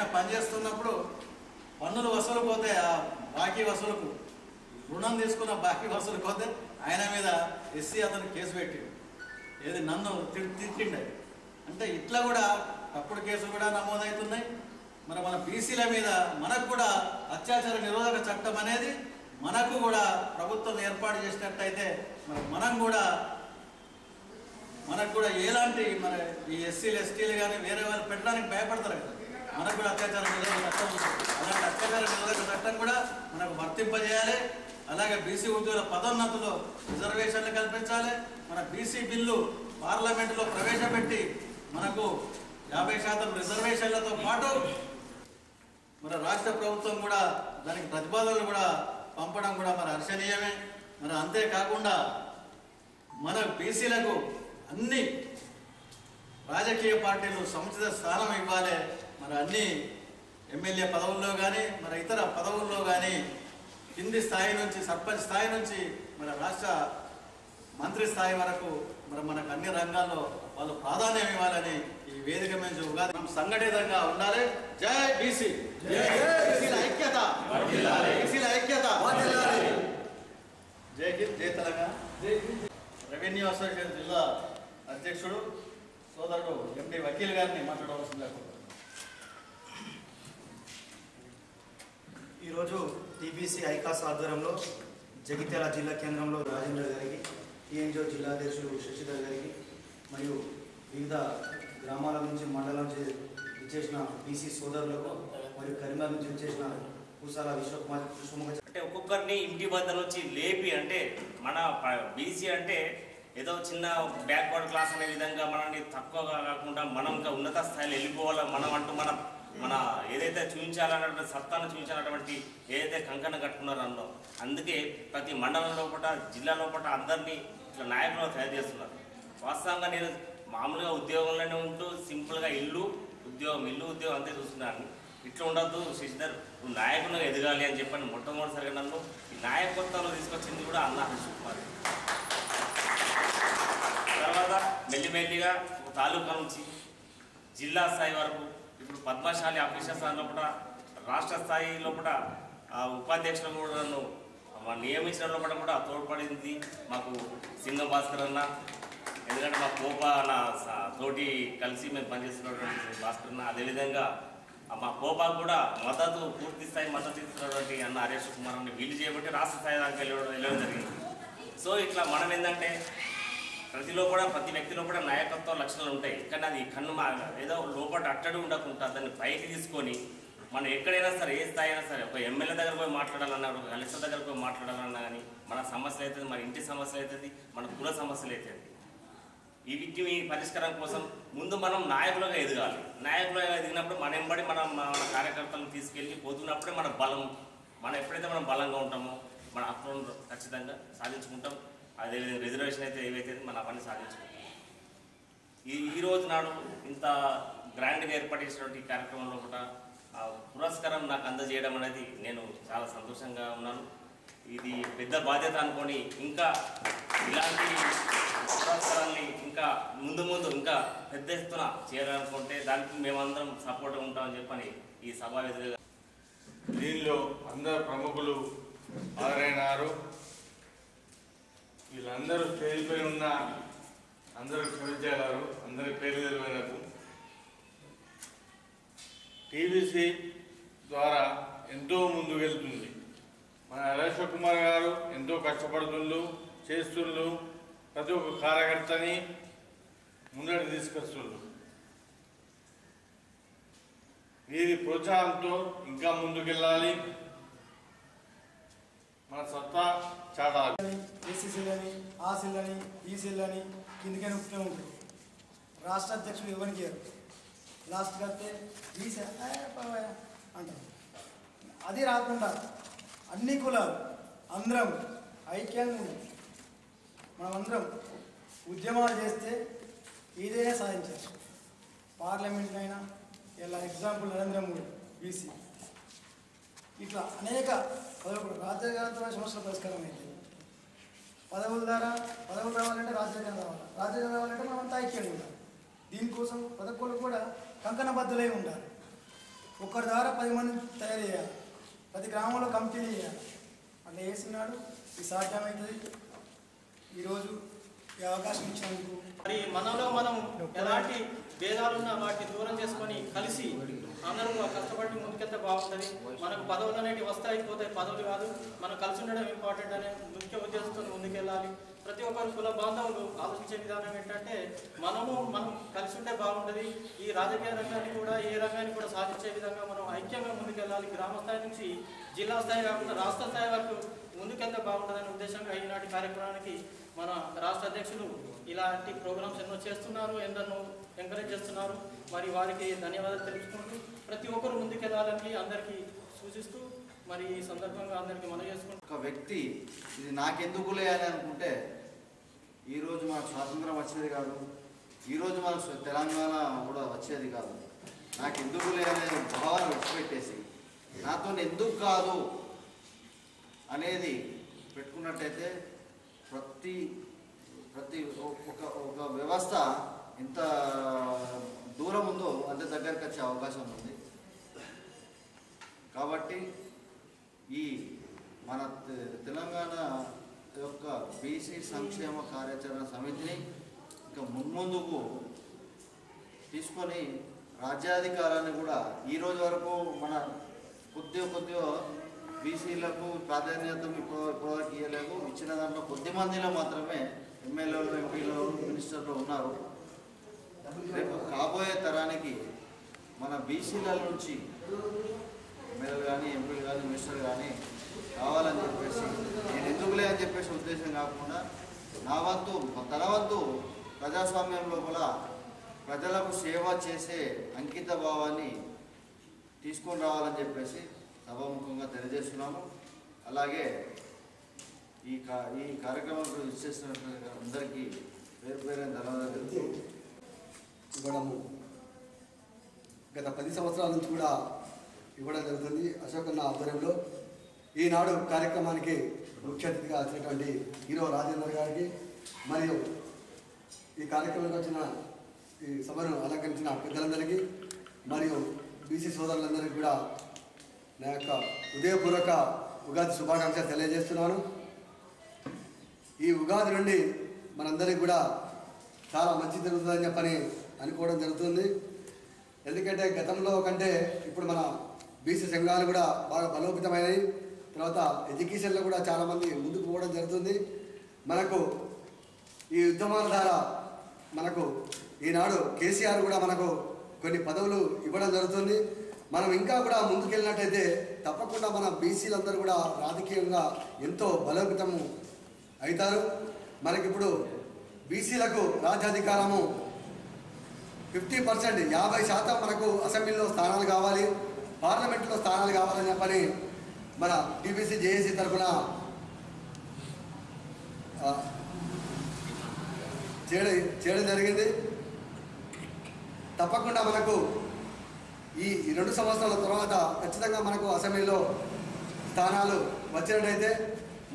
ఆయన పనిచేస్తున్నప్పుడు పన్నులు వసూలు పోతే ఆ బాకీ వసూలుకు. రుణం తీసుకున్న బాకీ వసూలు పోతే ఆయన మీద ఎస్సీ అతను కేసు పెట్టిండు. ఏది నన్ను తి- తిట్టిండే అంటే ఇట్లా కూడా తప్పుడు కేసులు కూడా నమోదవుతున్నాయి. మరి మన బీసీల మీద మనకు కూడా అత్యాచార నిరోధక చట్టం అనేది మనకు కూడా ప్రభుత్వం ఏర్పాటు చేసినట్టయితే మరి మనం కూడా మనకు కూడా ఎలాంటి మన ఈ ఎస్సీలు ఎస్టీలు కానీ వేరే వాళ్ళు పెట్టడానికి భయపడతారు కదా. మనకు కూడా అత్యాచారం నిరోధక చట్టం అలాంటి అత్యాచారం నిరోధక చట్టం కూడా మనకు వర్తింపజేయాలి. అలాగే బీసీ ఉద్యోగుల పదోన్నతులు రిజర్వేషన్లు కల్పించాలి. మన బీసీ బిల్లు పార్లమెంటులో ప్రవేశపెట్టి మనకు యాభై శాతం రిజర్వేషన్లతో పాటు మన రాష్ట్ర ప్రభుత్వం కూడా దానికి ప్రతిపాదనలు కూడా పంపడం కూడా మరి హర్షణీయమే. మరి అంతేకాకుండా మన బీసీలకు అన్ని రాజకీయ పార్టీలు సముచిత స్థానం ఇవ్వాలి. మరి అన్ని ఎమ్మెల్యే పదవుల్లో కానీ మరి ఇతర పదవుల్లో కానీ కింది స్థాయి నుంచి సర్పంచ్ స్థాయి నుంచి మన రాష్ట్ర మంత్రి స్థాయి వరకు మరి మనకు అన్ని రంగాల్లో వాళ్ళు ప్రాధాన్యం ఇవ్వాలని ఈ వేదిక నుంచి ఉగాది మనం సంఘటితంగా ఉండాలి. జై బీసీ. ఐక్యత. ఐక్యత. జై హింద్ జై తెలంగాణ. రెవెన్యూ అసోసియేషన్ జిల్లా అధ్యక్షుడు సోదరుడు ఎండి వకీల్ గారిని మాట్లాడవలసిందిగా ఈరోజు టీబీసీ ఐకాస్ ఆధ్వర్యంలో జగిత్యాల జిల్లా కేంద్రంలో రాజేంద్ర గారికి టీఎన్జిఓ జిల్లా అధ్యక్షుడు శశిధర్ గారికి మరియు వివిధ గ్రామాల నుంచి మండలం నుంచి ఇచ్చేసిన బీసీ సోదరులకు మరియు కరీంనగర్ నుంచి ఇచ్చేసిన పూసాల విశ్వకుమార్ సుముఖ అంటే ఒక్కొక్కరిని ఇంటి వద్ద నుంచి లేపి అంటే మన బీసీ అంటే ఏదో చిన్న బ్యాక్వర్డ్ క్లాస్ అనే విధంగా మనల్ని తక్కువగా కాకుండా మనం ఇంకా ఉన్నత స్థాయిలో వెళ్ళిపోవాలి? మనం అంటూ మన మన ఏదైతే చూపించాలన్నటువంటి సత్తాను చూపించాలన్నటువంటి ఏదైతే కంకణ కట్టుకున్నారో అన్నో అందుకే ప్రతి మండలం లోపల జిల్లా లోపల అందరినీ ఇట్లా నాయకులను తయారు చేస్తున్నారు. వాస్తవంగా నేను మామూలుగా ఉద్యోగంలోనే ఉంటూ సింపుల్గా ఇల్లు ఉద్యోగం ఇల్లు ఉద్యోగం అంతే చూస్తున్నాను. ఇట్లా ఉండద్దు శశిధర్ నువ్వు నాయకునిగా ఎదగాలి అని చెప్పని మొట్టమొదటిసారిగా నన్ను ఈ నాయకత్వంలో తీసుకొచ్చింది కూడా అన్న హర్షకుమార్ తర్వాత మెల్లిమెల్లిగా ఒక తాలూకా నుంచి జిల్లా స్థాయి వరకు ఇప్పుడు పద్మశాలి ఆఫీసర్ స్థాయి లోపల రాష్ట్ర స్థాయి లోపల ఉపాధ్యక్షులు కూడా నన్ను నియమించిన లోపల కూడా తోడ్పడింది మాకు సింగ భాస్కర్ అన్న. ఎందుకంటే మా కోప నా తోటి కలిసి మేము పనిచేస్తున్నటువంటి భాస్కర్ అన్న. అదేవిధంగా మా కోపాకు కూడా మద్దతు పూర్తి స్థాయి మద్దతు ఇస్తున్నటువంటి అన్న హరేష్ కుమార్ అని వీలు చేయబట్టి రాష్ట్ర స్థాయి దాకా వెళ్ళడం వెళ్ళడం జరిగింది. సో ఇట్లా మనం ఏంటంటే ప్రతిలో కూడా ప్రతి వ్యక్తిలో కూడా నాయకత్వ లక్షణాలు ఉంటాయి. కానీ అది కన్ను మా ఏదో లోపల అట్టడి ఉండకుండా దాన్ని పైకి తీసుకొని మనం ఎక్కడైనా సరే ఏ స్థాయి అయినా సరే ఒక ఎమ్మెల్యే దగ్గర పోయి మాట్లాడాలన్నా ఒక కలెక్టర్ దగ్గర పోయి మాట్లాడాలన్నా కానీ మన సమస్యలు అవుతుంది మన ఇంటి సమస్యలు అవుతుంది మన కుల సమస్యలు అవుతుంది ఈ వీటి పరిష్కారం కోసం ముందు మనం నాయకులుగా ఎదగాలి. నాయకులుగా ఎదిగినప్పుడు మన ఎంబడి మనం మన కార్యకర్తలను తీసుకెళ్ళి పోతున్నప్పుడే మన బలం మనం ఎప్పుడైతే మనం బలంగా ఉంటామో మన హక్కులను ఖచ్చితంగా సాధించుకుంటాం. అదేవిధంగా రిజర్వేషన్ అయితే ఏవైతే మన పని సాధించుకుంటాం ఈ ఈ రోజు నాడు ఇంత గ్రాండ్గా ఏర్పాటు కార్యక్రమంలో కూడా ఆ పురస్కారం నాకు అందజేయడం అనేది నేను చాలా సంతోషంగా ఉన్నాను. ఇది పెద్ద బాధ్యత అనుకొని ఇంకా ఇలాంటి పురస్కారాన్ని ఇంకా ముందు ముందు ఇంకా పెద్ద ఎత్తున చేయాలనుకుంటే దానికి మేమందరం సపోర్ట్ ఉంటామని చెప్పని ఈ సభా దీనిలో అందరు ప్రముఖులు హాజరైనారు వీళ్ళందరూ స్టేజ్ ఉన్న అందరూ క్షమించారు అందరి పేరు తెలియనకు టీవీసీ ద్వారా ఎంతో ముందుకు వెళ్తుంది. మన హరేశ్వర కుమార్ గారు ఎంతో కష్టపడుతుండ్రు చేస్తుండ్రు ప్రతి ఒక్క కార్యకర్తని ముందడి తీసుకొస్తుండ్రు వీరి ప్రోత్సాహంతో ఇంకా ముందుకెళ్ళాలి. మన సత్తా చాటాలి ఏసీసీలని ఆ సెల్లని ఈ సెల్లని కిందికైనా ఉప్పునే ఉంటుంది. రాష్ట్ర అధ్యక్షుడు ఎవరికి ఇయ్యరు? లాస్ట్ కడితే ఈ సెల్ పర్వాలే అంటారు. అది రాకుండా అన్ని కులాలు అందరం ఐక్యంగా మనమందరం ఉద్యమాలు చేస్తే ఏదైనా సాధించవచ్చు పార్లమెంట్లైనా ఇలా ఎగ్జాంపుల్ నరేంద్ర మోడీ బీసీ. ఇట్లా అనేక పదకొండు రాజ్యాంగపరమైన సమస్యల పరిష్కారం అయింది పదవుల ద్వారా పదవులు రావాలంటే రాజ్యాంగం రావాలి. రాజ్యాంగం రావాలంటే మనం అంతా ఐక్యంగా ఉండాలి. దీనికోసం పదకొండు కూడా కంకణబద్ధులై ఉండాలి. ఒకరి ద్వారా పది మంది తయారు చేయాలి. ప్రతి గ్రామంలో కంపెనీ చేయాలి. అట్లా చేస్తున్నాడు ఇది సాధ్యమవుతుంది ఈరోజు ఈ అవకాశం ఇచ్చినందుకు మరి మనలో మనం ఎలాంటి భేదాలున్నా వాటిని దూరం చేసుకొని కలిసి అందరూ కష్టపడి ముందుకెళ్తే బాగుంటుంది. మనకు పదవులు అనేవి వస్తాయి పోతాయి. పదవులు కాదు. మనం కలిసి ఉండడం ఇంపార్టెంట్ అనే ముఖ్య ఉద్దేశంతో ముందుకెళ్ళాలి. ప్రతి ఒక్కరు కుల బాంధవులు ఆలోచించే విధానం ఏంటంటే మనము మనం కలిసి ఉంటే బాగుంటుంది. ఈ రాజకీయ రంగాన్ని కూడా ఏ రంగాన్ని కూడా సాధించే విధంగా మనం ఐక్యంగా ముందుకెళ్ళాలి. గ్రామ స్థాయి నుంచి జిల్లా స్థాయి కాకుండా రాష్ట్ర స్థాయి వరకు ముందుకెళ్తే బాగుంటుందనే ఉద్దేశంగా ఈనాటి కార్యక్రమానికి మన రాష్ట్ర అధ్యక్షులు ఇలాంటి ప్రోగ్రామ్స్ ఎన్నో చేస్తున్నారు ఎందరో ఎంకరేజ్ చేస్తున్నారు. మరి వారికి ధన్యవాదాలు తెలుసుకుంటూ ముందుకెళ్ళాలని అందరికీ సూచిస్తూ మరి ఈ సందర్భంగా అందరికీ మనం చేసుకుంటూ. ఒక వ్యక్తి ఇది నాకెందుకు లేయాలి అనుకుంటే ఈరోజు మనకు స్వాతంత్రం వచ్చేది కాదు. ఈరోజు మనకు తెలంగాణ కూడా వచ్చేది కాదు. నాకు ఎందుకు లేదనే భావాన్ని విడిచిపెట్టేసి నాతో ఎందుకు కాదు అనేది పెట్టుకున్నట్టయితే ప్రతి ప్రతి ఒ- ఒక ఒక వ్యవస్థ ఎంత దూరం ఉందో అంత దగ్గరికి వచ్చే అవకాశం ఉంది. కాబట్టి ఈ మన తెలంగాణ యొక్క బీసీ సంక్షేమ కార్యాచరణ సమితిని ఇంకా మున్ముందుకు తీసుకొని రాజ్యాధికారాన్ని కూడా ఈ రోజు వరకు మన కొద్దిగా కొద్దిగా బీసీలకు ప్రాధాన్యత ఇప్పుడు ఇప్పటివరకు ఇవ్వలేదు ఇచ్చిన దాంట్లో కొద్ది మందిలో మాత్రమే ఎమ్మెల్యేలు ఎంపీలు మినిస్టర్లు ఉన్నారు. రేపు కాబోయే తరానికి మన బీసీల నుంచి ఎమ్మెల్యేలు కానీ ఎంపీలు కానీ మినిస్టర్లు కానీ కావాలని చెప్పేసి నేను ఎందుకులే అని చెప్పేసి ఉద్దేశం కాకుండా నా వంతు తన వంతు ప్రజాస్వామ్యం లోపల ప్రజలకు సేవ చేసే అంకిత భావాన్ని తీసుకొని రావాలని చెప్పేసి సభాముఖంగా తెలియజేస్తున్నాము అలాగే ఈ కా ఈ కార్యక్రమంలో ఇచ్చేస్తున్నటువంటి అందరికీ పేరు పేరు ధన్యవాదాలు ఇవ్వడము. గత పది సంవత్సరాల నుంచి కూడా ఇవ్వడం జరుగుతుంది. అశోకన్న ఆధ్వర్యంలో ఈనాడు కార్యక్రమానికి ముఖ్య అతిథిగా వచ్చినటువంటి హీరో రాజేందర్ గారికి మరియు ఈ కార్యక్రమానికి వచ్చిన ఈ సభను అలంకరించిన పెద్దలందరికీ మరియు బీసీ సోదరులందరికీ కూడా నా యొక్క హృదయపూర్వక ఉగాది శుభాకాంక్షలు తెలియజేస్తున్నాను. ఈ ఉగాది నుండి మనందరికీ కూడా చాలా మంచి జరుగుతుందని చెప్పని అనుకోవడం జరుగుతుంది. ఎందుకంటే గతంలో కంటే ఇప్పుడు మన బీసీ సంఘాలు కూడా బాగా బలోపేతమైనవి. తర్వాత ఎడ్యుకేషన్లో కూడా చాలామంది ముందుకు పోవడం జరుగుతుంది. మనకు ఈ ఉద్యమాల ద్వారా మనకు ఈనాడు కేసీఆర్ కూడా మనకు కొన్ని పదవులు ఇవ్వడం జరుగుతుంది. మనం ఇంకా కూడా ముందుకెళ్ళినట్టయితే తప్పకుండా మన బీసీలందరూ కూడా రాజకీయంగా ఎంతో బలోపేతము అవుతారు. మనకిప్పుడు బీసీలకు రాజ్యాధికారము ఫిఫ్టీ పర్సెంట్ యాభై శాతం మనకు అసెంబ్లీలో స్థానాలు కావాలి. పార్లమెంట్లో స్థానాలు కావాలని చెప్పని మన టీపీసీ జేఏసీ తరఫున చేయడం చేయడం జరిగింది. తప్పకుండా మనకు ఈ రెండు సంవత్సరాల తర్వాత ఖచ్చితంగా మనకు అసెంబ్లీలో స్థానాలు వచ్చినట్టయితే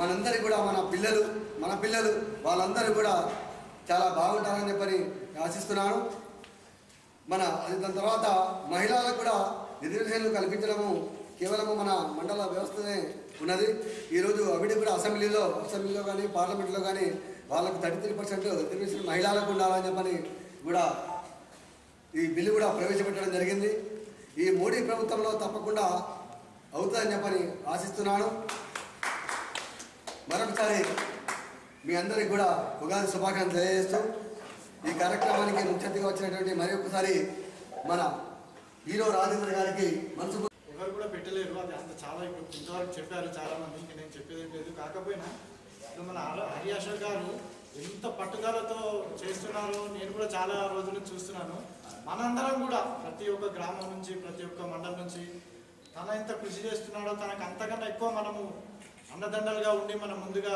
మనందరి కూడా మన పిల్లలు మన పిల్లలు వాళ్ళందరూ కూడా చాలా బాగుంటారని చెప్పని ఆశిస్తున్నాను. మన అది దాని తర్వాత మహిళలకు కూడా రిజర్వేషన్లు కల్పించడము కేవలము మన మండల వ్యవస్థనే ఉన్నది. ఈరోజు అవిడి కూడా అసెంబ్లీలో అసెంబ్లీలో కానీ పార్లమెంట్లో కానీ వాళ్ళకు థర్టీ త్రీ పర్సెంట్ రిజర్వేషన్ మహిళలకు ఉండాలని చెప్పని కూడా ఈ బిల్లు కూడా ప్రవేశపెట్టడం జరిగింది. ఈ మోడీ ప్రభుత్వంలో తప్పకుండా అవుతుందని చెప్పని ఆశిస్తున్నాను. మరొకసారి మీ అందరికి కూడా ఉగాది శుభాకాంక్షలు తెలియజేస్తూ ఈ కార్యక్రమానికి ముఖ్య వచ్చినటువంటి మరి ఒకసారి మన హీరో రాజేంద్ర గారికి మనసు ఎవరు కూడా పెట్టలేరు. అది అంత చాలా ఇప్పుడు ఇంతవరకు చెప్పారు చాలా మంది నేను చెప్పేది లేదు. కాకపోయినా ఇప్పుడు మన హరి- హరి గారు ఎంత పట్టుదలతో చేస్తున్నారో నేను కూడా చాలా రోజులు చూస్తున్నాను. మనందరం కూడా ప్రతి ఒక్క గ్రామం నుంచి ప్రతి ఒక్క మండలం నుంచి తన ఎంత కృషి చేస్తున్నాడో తనకు అంతకన్నా ఎక్కువ మనము అండదండలుగా ఉండి మనం ముందుగా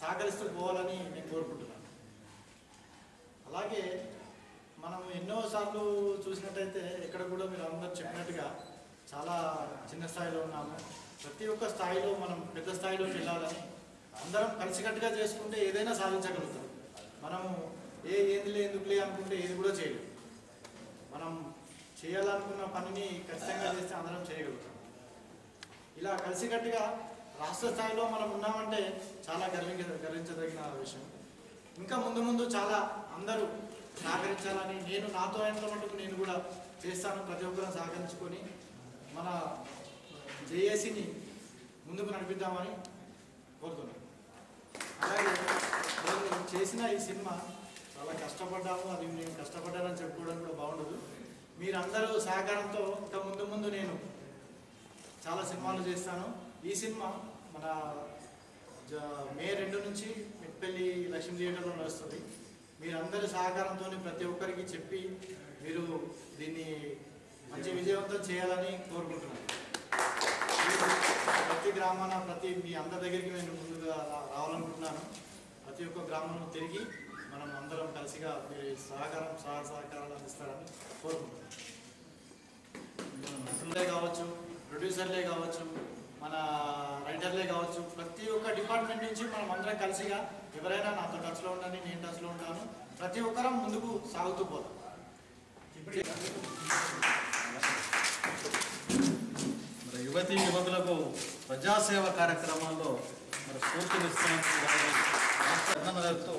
సహకరిస్తూ పోవాలని నేను కోరుకుంటున్నాను. అలాగే మనం ఎన్నోసార్లు చూసినట్టే చూసినట్టయితే ఇక్కడ కూడా మీరు అందరు చెప్పినట్టుగా చాలా చిన్న స్థాయిలో ఉన్నాము. ప్రతి ఒక్క స్థాయిలో మనం పెద్ద స్థాయిలోకి వెళ్ళాలని అందరం కలిసికట్టుగా చేసుకుంటే ఏదైనా సాధించగలుగుతాం. మనము ఏ ఏందిలే ఎందుకులే అనుకుంటే ఏది కూడా చేయలేదు మనం చేయాలనుకున్న పనిని ఖచ్చితంగా చేస్తే అందరం చేయగలుగుతాం. ఇలా కలిసికట్టుగా రాష్ట్ర స్థాయిలో మనం ఉన్నామంటే చాలా గర్వించ గర్వించదగిన విషయం. ఇంకా ముందు ముందు చాలా అందరూ సహకరించాలని నేను నాతో అయినంత మటుకు నేను కూడా చేస్తాను. ప్రతి ఒక్కరూ సహకరించుకొని మన జేఏసీని ముందుకు నడిపిద్దామని కోరుతున్నాను అలాగే నేను చేసిన ఈ సినిమా చాలా కష్టపడ్డాము అది నేను కష్టపడ్డానని చెప్పుకోవడం కూడా బాగుండదు. మీరందరూ సహకారంతో ఇంకా ముందు ముందు నేను చాలా సినిమాలు చేస్తాను. ఈ సినిమా మన జ- మే రెండు నుంచి మిట్పల్లి లక్ష్మీ థియేటర్లో నడుస్తుంది. మీరందరి సహకారంతో ప్రతి ఒక్కరికి చెప్పి మీరు దీన్ని మంచి విజయవంతం చేయాలని కోరుకుంటున్నాను. ప్రతి గ్రామాన ప్రతి మీ అందరి దగ్గరికి నేను ముందుగా రావాలనుకుంటున్నాను. ప్రతి ఒక్క గ్రామంలో తిరిగి మనం అందరం కలిసిగా మీరు సహకారం సహ సహకారాలు అందిస్తారని కోరుకుంటున్నాను. నటులే కావచ్చు ప్రొడ్యూసర్లే కావచ్చు మన రైటర్లే కావచ్చు ప్రతి ఒక్క డిపార్ట్మెంట్ నుంచి మనం అందరం కలిసిగా ఎవరైనా నాతో టచ్లో ఉండండి నేను టచ్లో ఉంటాను. ప్రతి ఒక్కరం ముందుకు సాగుతూ పోతాం ఇప్పుడు యువతీ యువకులకు ప్రజాసేవ కార్యక్రమాల్లో మరి స్ఫూర్తినిస్తున్నందుకు వారిని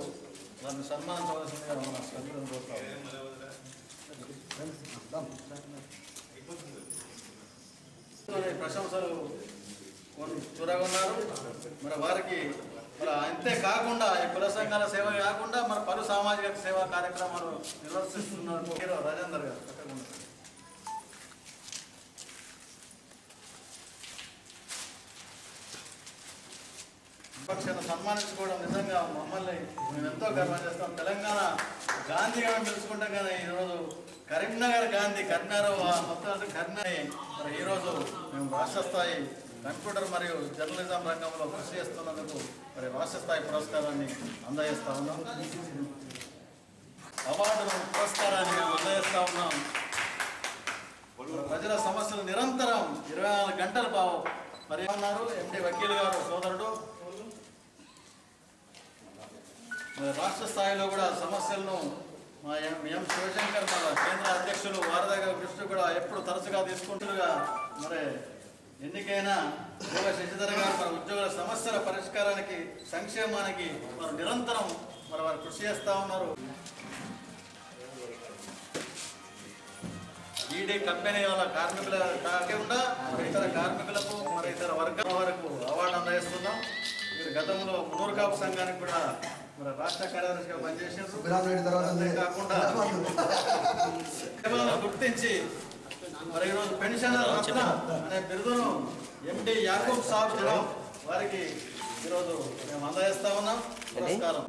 వారిని సన్మానించవలసిందిగా మన సభ్యులను కోరుతాం ప్రశంసలు చూరగొన్నారు మరి వారికి మరి అంతే కాకుండా ఈ కుల సంఘాల సేవ కాకుండా మరి పలు సామాజిక సేవా కార్యక్రమాలు నిర్వర్తిస్తున్నారు. రాజేందర్ గారు. మేము ఎంతో గర్వం చేస్తాం. తెలంగాణ గాంధీ గారు తెలుసుకుంటాం కానీ ఈరోజు. కరీంనగర్ గాంధీ కరీంనగర్ మొత్తం అంటే కరీంనగర్ మరి ఈరోజు మేము రాష్ట్ర స్థాయి కంప్యూటర్ మరియు జర్నలిజం రంగంలో కృషి చేస్తున్నందుకు మరి రాష్ట్ర స్థాయి పురస్కారాన్ని అందజేస్తా ఉన్నాం. అవార్డును పురస్కారాన్ని మేము అందజేస్తా ఉన్నాం. ప్రజల సమస్యలు నిరంతరం ఇరవై నాలుగు గంటలు బావు. మరి ఉన్నారు ఎండి వకీల్ గారు సోదరుడు. మరి రాష్ట్ర స్థాయిలో కూడా సమస్యలను మా ఎం శివశంకర్ మన కేంద్ర అధ్యక్షులు వారదాగా దగ్గర కూడా ఎప్పుడు తరచుగా తీసుకుంటుగా మరి ఎన్నికైన యోగ శశిధర గారు మన ఉద్యోగుల సమస్యల పరిష్కారానికి సంక్షేమానికి వారు నిరంతరం మరి వారు కృషి చేస్తూ ఉన్నారు. ఈడీ కంపెనీ వాళ్ళ కార్మికుల కాకుండా ఇతర కార్మికులకు మరి ఇతర వర్గాల వరకు అవార్డు అందజేస్తున్నాం. మీరు గతంలో మునూరు సంఘానికి కూడా మరి రాష్ట్ర కార్యదర్శిగా పనిచేసారు గుర్తించి మరి ఈరోజు పెన్షనర్ రత్న అనే బిరుదును ఎండి యాకూబ్ సాబ్ జవాబ్ వారికి ఈరోజు మేము అందజేస్తా ఉన్నాం పురస్కారం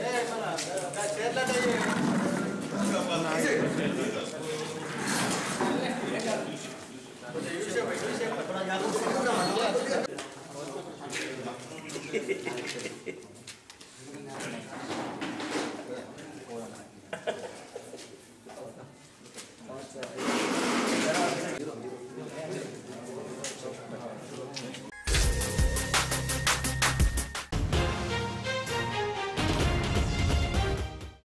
ఏ,